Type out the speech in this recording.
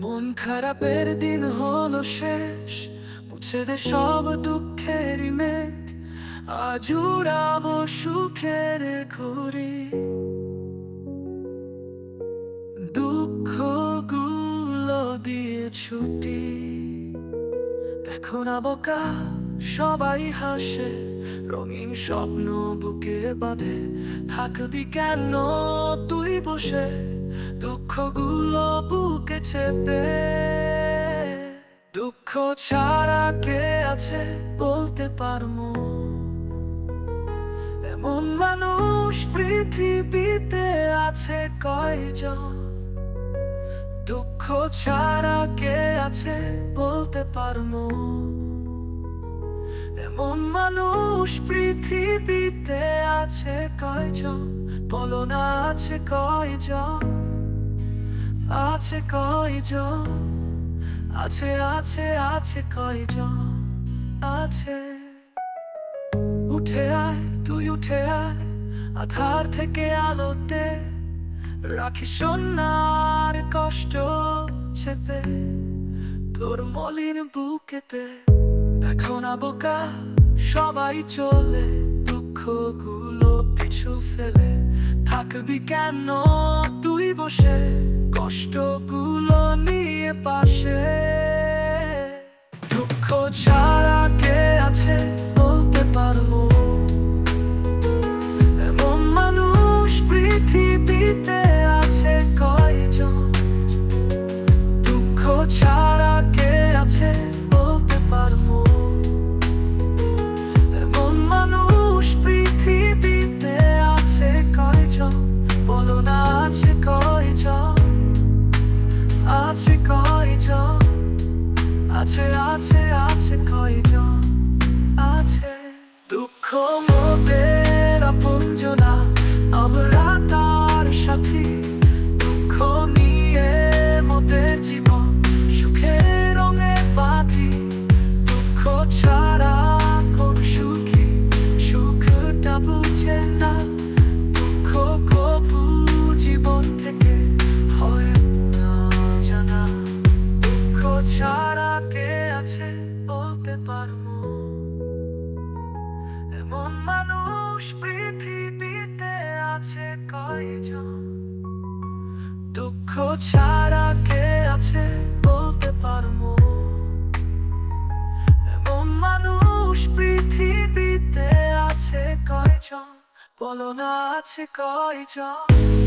মন খারাপের দিন হলো শেষ, মুছে দে সব দুঃখের মেঘ, আজ সুখের ঘুরি দুঃখগুলো দিয়ে ছুটি, দেখো না বোকা। সবাই হাসে, রঙিন স্বপ্ন বুকে বাঁধে। থাকবি কেন তুই বসে? দুঃখগুলো বুকে চেপে। দুঃখ ছাড়া কে আছে বলতে পারব? এমন মানুষ পৃথিবীতে আছে কয়জন? দুঃখ ছাড়া কে আছে বলতে পারব? এমন মানুষ পৃথিবীতে আছে কয়জন? বলো না, আছে কয়জন? আছে কয়জন? আছে আছে আছে কয়জন? আছে। উঠে আয়, তুই উঠে আয়, আধার থেকে আলোতে রাখি সোনার কষ্ট চেপে। তোর মলিন বুকেতে দেখো না বোকা সবাই চলে দুঃখগুলো পিছু ফেলে। থাকবি কেন তুই বসে? কষ্টগুলো নিয়ে পাশে। দুঃখ ছাড়া পারব এমন মানুষ পৃথিবীতে আছে কয়জন? দুঃখ ছাড়া কে আছে বলতে পারব? এমন মানুষ পৃথিবীতে আছে কয়জন? বলো না, আছে কয়জন?